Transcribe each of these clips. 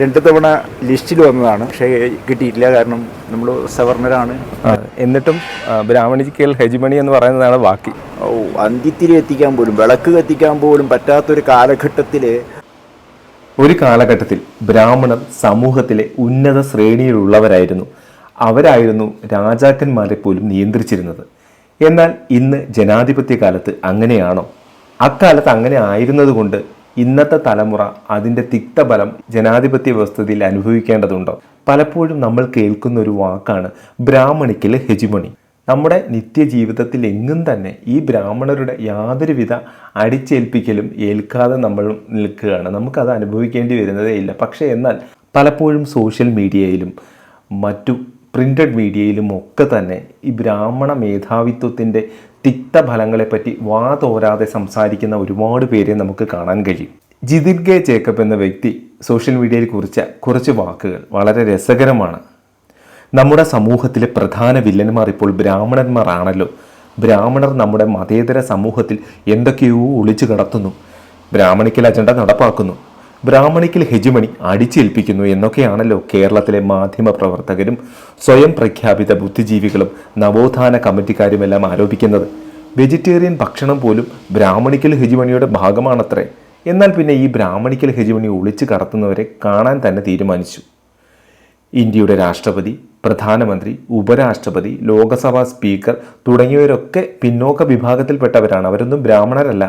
രണ്ട് തവണ ലിസ്റ്റിൽ വന്നതാണ്. പക്ഷേ കിട്ടിയിട്ടില്ല. കാരണം നമ്മൾ സവർണരാണ്. എന്നിട്ടും ബ്രാഹ്മണിക്കൽ ഹെജിമണി എന്ന് പറയുന്നതാണ് ബാക്കി. ഓ അന്ത്യത്തിരി എത്തിക്കാൻ പോലും വിളക്ക് കത്തിക്കാൻ പോലും പറ്റാത്തൊരു കാലഘട്ടത്തിൽ ഒരു കാലഘട്ടത്തിൽ ബ്രാഹ്മണർ സമൂഹത്തിലെ ഉന്നത ശ്രേണിയിലുള്ളവരായിരുന്നു. അവരായിരുന്നു രാജാക്കന്മാരെ പോലും നിയന്ത്രിച്ചിരുന്നത്. എന്നാൽ ഇന്ന് ജനാധിപത്യ കാലത്ത് അങ്ങനെയാണോ? അക്കാലത്ത് അങ്ങനെ ആയിരുന്നതുകൊണ്ട് ഇന്നത്തെ തലമുറ അതിന്റെ തിക്തബലം ജനാധിപത്യ വ്യവസ്ഥയിൽ അനുഭവിക്കേണ്ടതുണ്ടോ? പലപ്പോഴും നമ്മൾ കേൾക്കുന്ന ഒരു വാക്കാണ് ബ്രാഹ്മണിക്കലെ ഹെജിമണി. നമ്മുടെ നിത്യജീവിതത്തിൽ എങ്ങും തന്നെ ഈ ബ്രാഹ്മണരുടെ യാതൊരുവിധ അടിച്ചേൽപ്പിക്കലും ഏൽക്കാതെ നമ്മൾ നിൽക്കുകയാണ്. നമുക്കത് അനുഭവിക്കേണ്ടി വരുന്നതേ ഇല്ല. പക്ഷേ എന്നാൽ പലപ്പോഴും സോഷ്യൽ മീഡിയയിലും മറ്റു പ്രിന്റഡ് മീഡിയയിലും ഒക്കെ തന്നെ ഈ ബ്രാഹ്മണ മേധാവിത്വത്തിന്റെ തിക്തഫലങ്ങളെപ്പറ്റി വാതോരാതെ സംസാരിക്കുന്ന ഒരുപാട് പേരെ നമുക്ക് കാണാൻ കഴിയും. ജിതിൻ കെ ജേക്കബ് എന്ന വ്യക്തി സോഷ്യൽ മീഡിയയിൽ കുറിച്ച കുറച്ച് വാക്കുകൾ വളരെ രസകരമാണ്. നമ്മുടെ സമൂഹത്തിലെ പ്രധാന വില്ലന്മാർ ഇപ്പോൾ ബ്രാഹ്മണന്മാരാണല്ലോ. ബ്രാഹ്മണർ നമ്മുടെ മതേതര സമൂഹത്തിൽ എന്തൊക്കെയോ ഒളിച്ചു കടത്തുന്നു. ബ്രാഹ്മണിക്കൽ അജണ്ട നടപ്പാക്കുന്നു. ബ്രാഹ്മണിക്കൽ ഹെജിമണി അടിച്ചേൽപ്പിക്കുന്നു എന്നൊക്കെയാണല്ലോ കേരളത്തിലെ മാധ്യമ പ്രവർത്തകരും സ്വയം പ്രഖ്യാപിത ബുദ്ധിജീവികളും നവോത്ഥാന കമ്മിറ്റിക്കാരുമെല്ലാം ആരോപിക്കുന്നത്. വെജിറ്റേറിയൻ ഭക്ഷണം പോലും ബ്രാഹ്മണിക്കൽ ഹെജിമണിയുടെ ഭാഗമാണത്രേ. എന്നാൽ പിന്നെ ഈ ബ്രാഹ്മണിക്കൽ ഹെജിമണി ഒളിച്ചു കടത്തുന്നവരെ കാണാൻ തന്നെ തീരുമാനിച്ചു. ഇന്ത്യയുടെ രാഷ്ട്രപതി പ്രധാനമന്ത്രി ഉപരാഷ്ട്രപതി ലോകസഭാ സ്പീക്കർ തുടങ്ങിയവരൊക്കെ പിന്നോക്ക വിഭാഗത്തിൽപ്പെട്ടവരാണ്. അവരൊന്നും ബ്രാഹ്മണരല്ല.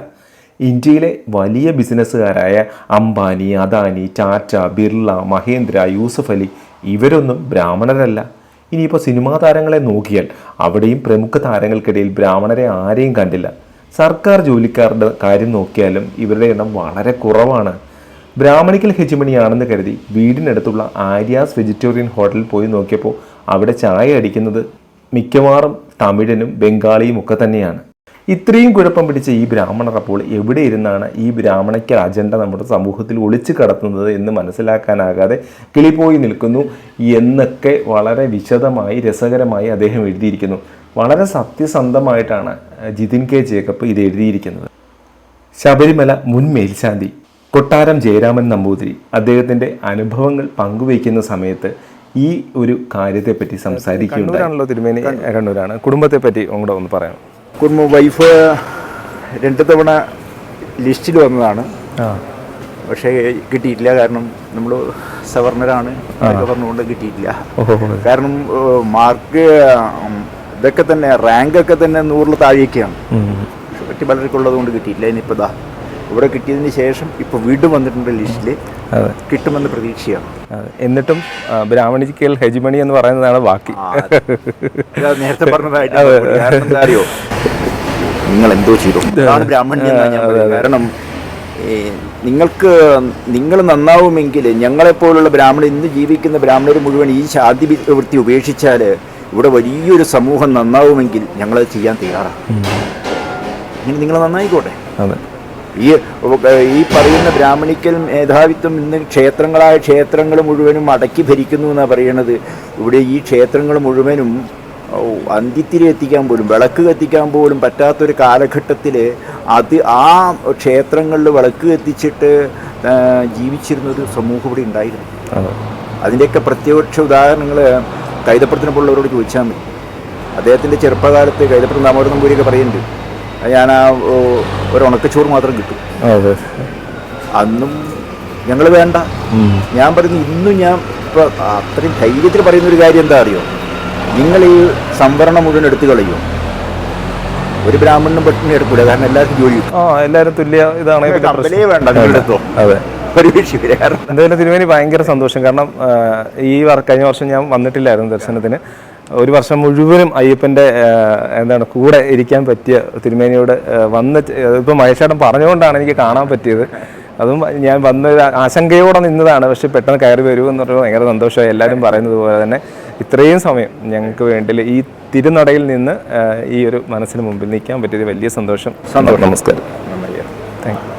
ഇന്ത്യയിലെ വലിയ ബിസിനസ്സുകാരായ അംബാനി അദാനി ടാറ്റ ബിർള മഹേന്ദ്ര യൂസഫ് അലി ഇവരൊന്നും ബ്രാഹ്മണരല്ല. ഇനിയിപ്പോൾ സിനിമാ താരങ്ങളെ നോക്കിയാൽ അവിടെയും പ്രമുഖ താരങ്ങൾക്കിടയിൽ ബ്രാഹ്മണരെ ആരെയും കണ്ടില്ല. സർക്കാർ ജോലിക്കാരുടെ കാര്യം നോക്കിയാലും ഇവരുടെ എണ്ണം വളരെ കുറവാണ്. ബ്രാഹ്മണിക്കൽ ഹെജിമണിയാണെന്ന് കരുതി വീടിനടുത്തുള്ള ആര്യാസ് വെജിറ്റേറിയൻ ഹോട്ടലിൽ പോയി നോക്കിയപ്പോൾ അവിടെ ചായ അടിക്കുന്നത് മിക്കവാറും തമിഴനും ബംഗാളിയും ഒക്കെ തന്നെയാണ്. ഇത്രയും കുഴപ്പം പിടിച്ച ഈ ബ്രാഹ്മണർ അപ്പോൾ എവിടെ ഇരുന്നാണ് ഈ ബ്രാഹ്മണയ്ക്ക് അജണ്ട നമ്മുടെ സമൂഹത്തിൽ ഒളിച്ചു കടത്തുന്നത് എന്ന് മനസ്സിലാക്കാനാകാതെ കിളിപ്പോയി നിൽക്കുന്നു എന്നൊക്കെ വളരെ വിശദമായി രസകരമായി അദ്ദേഹം എഴുതിയിരിക്കുന്നു. വളരെ സത്യസന്ധമായിട്ടാണ് ജിതിൻ കെ ജേക്കബ് ഇത് എഴുതിയിരിക്കുന്നത്. ശബരിമല മുൻ മേൽശാന്തി കൊട്ടാരം ജയരാമൻ നമ്പൂതിരി അദ്ദേഹത്തിന്റെ അനുഭവങ്ങൾ പങ്കുവയ്ക്കുന്ന സമയത്ത് ഈ ഒരു കാര്യത്തെപ്പറ്റി സംസാരിക്കുന്നുണ്ടാണല്ലോ തിരുമേനി കണ്ണൂരാണ്. കുടുംബത്തെപ്പറ്റി കൂടെ ഒന്ന് പറയാം കുടുംബം വൈഫ് രണ്ട് തവണ ലിസ്റ്റിൽ വന്നതാണ്. പക്ഷേ കിട്ടിയിട്ടില്ല. കാരണം നമ്മൾ സവർണരാണ് എന്നൊക്കെ പറഞ്ഞുകൊണ്ട് കിട്ടിയിട്ടില്ല. കാരണം മാർക്ക് ഇതൊക്കെ തന്നെ റാങ്കൊക്കെ തന്നെ നൂറിൽ താഴേക്കാണ്. പറ്റി പലർക്കുള്ളത് കൊണ്ട് കിട്ടിയിട്ടില്ല. ഇനിയിപ്പോൾ ഇതാ ഇവിടെ കിട്ടിയതിന് ശേഷം ഇപ്പോൾ വീണ്ടും വന്നിട്ടുണ്ട് ലിസ്റ്റിൽ കിട്ടുമെന്ന് പ്രതീക്ഷയാണ്. എന്നിട്ടും ബ്രാഹ്മണിക്കൽ ഹെജിമണി എന്ന് പറയുന്നതാണ് ബാക്കി. നേരത്തെ പറഞ്ഞതായിട്ട് അറിയോ നിങ്ങൾ എന്തോ ചെയ്തു. ബ്രാഹ്മണി. കാരണം നിങ്ങൾക്ക് നിങ്ങൾ നന്നാവുമെങ്കിൽ ഞങ്ങളെപ്പോലുള്ള ബ്രാഹ്മണർ ഇന്ന് ജീവിക്കുന്ന ബ്രാഹ്മണർ മുഴുവൻ ഈ ശാന്തി വൃത്തി ഉപേക്ഷിച്ചാൽ ഇവിടെ വലിയൊരു സമൂഹം നന്നാവുമെങ്കിൽ ഞങ്ങളത് ചെയ്യാൻ തയ്യാറാണ്. നിങ്ങൾ നന്നായിക്കോട്ടെ? അതെ. ഈ ഈ പറയുന്ന ബ്രാഹ്മണിക്കൽ മേധാവിത്വം ഇന്ന് ക്ഷേത്രങ്ങളായ ക്ഷേത്രങ്ങൾ മുഴുവനും അടക്കി ഭരിക്കുന്നു എന്നാണ് പറയണത്. ഇവിടെ ഈ ക്ഷേത്രങ്ങൾ മുഴുവനും അന്തിത്തിരി എത്തിക്കാൻ പോലും വിളക്ക് കത്തിക്കാൻ പോലും പറ്റാത്തൊരു കാലഘട്ടത്തിൽ അത് ആ ക്ഷേത്രങ്ങളിൽ വിളക്ക് കത്തിച്ചിട്ട് ജീവിച്ചിരുന്നൊരു സമൂഹം ഇവിടെ ഉണ്ടായിരുന്നു. അതിന്റെയൊക്കെ പ്രത്യക്ഷ ഉദാഹരണങ്ങൾ കൈതപ്പുറത്തിനെ പോലുള്ളവരോട് ചോദിച്ചാൽ മതി. അദ്ദേഹത്തിന്റെ ചെറുപ്പകാലത്ത് കൈതപ്പുറം ദാമോദരൻ നമ്പൂരിയൊക്കെ പറയുന്നുണ്ട്. ഞാൻ ആ ഒരു ഉണക്കച്ചോറ് മാത്രം കിട്ടും. അതെ. അന്നും ഞങ്ങൾ വേണ്ട. ഞാൻ പറയുന്നു ഇന്നും ഞാൻ ഇപ്പൊ അത്രയും ധൈര്യത്തിൽ പറയുന്ന ഒരു കാര്യം എന്താ അറിയോ നിങ്ങൾ ഈ സംവരണം മുഴുവൻ എടുത്തു കളയോ? ഒരു ബ്രാഹ്മണനും പട്ടിണി എടുക്കൂല കാരണം എല്ലാവർക്കും ജോലി ആ എല്ലാവരും തുല്യ ഇതാണ് വേണ്ട അതെ എന്തായാലും തിരുമേനി ഭയങ്കര സന്തോഷം. കാരണം ഈ കഴിഞ്ഞ വർഷം ഞാൻ വന്നിട്ടില്ലായിരുന്നു ദർശനത്തിന്. ഒരു വർഷം മുഴുവനും അയ്യപ്പന്റെ എന്താണ് കൂടെ ഇരിക്കാൻ പറ്റിയ തിരുമേനിയോട് വന്ന് ഇപ്പോൾ മഹേഷേട്ടൻ പറഞ്ഞുകൊണ്ടാണ് എനിക്ക് കാണാൻ പറ്റിയത്. അതും ഞാൻ വന്ന ആശങ്കയോടെ നിന്നതാണ്. പക്ഷെ പെട്ടെന്ന് കയറി വരൂ എന്ന് പറഞ്ഞാൽ ഭയങ്കര സന്തോഷമായി. എല്ലാവരും പറയുന്നത് പോലെ തന്നെ ഇത്രയും സമയം ഞങ്ങൾക്ക് വേണ്ടി ഈ തിരുനടയിൽ നിന്ന് ഈ ഒരു മനസ്സിന് മുമ്പിൽ നിൽക്കാൻ പറ്റിയത് വലിയ സന്തോഷം. സന്തോഷം. നമസ്കാരം. Thank you.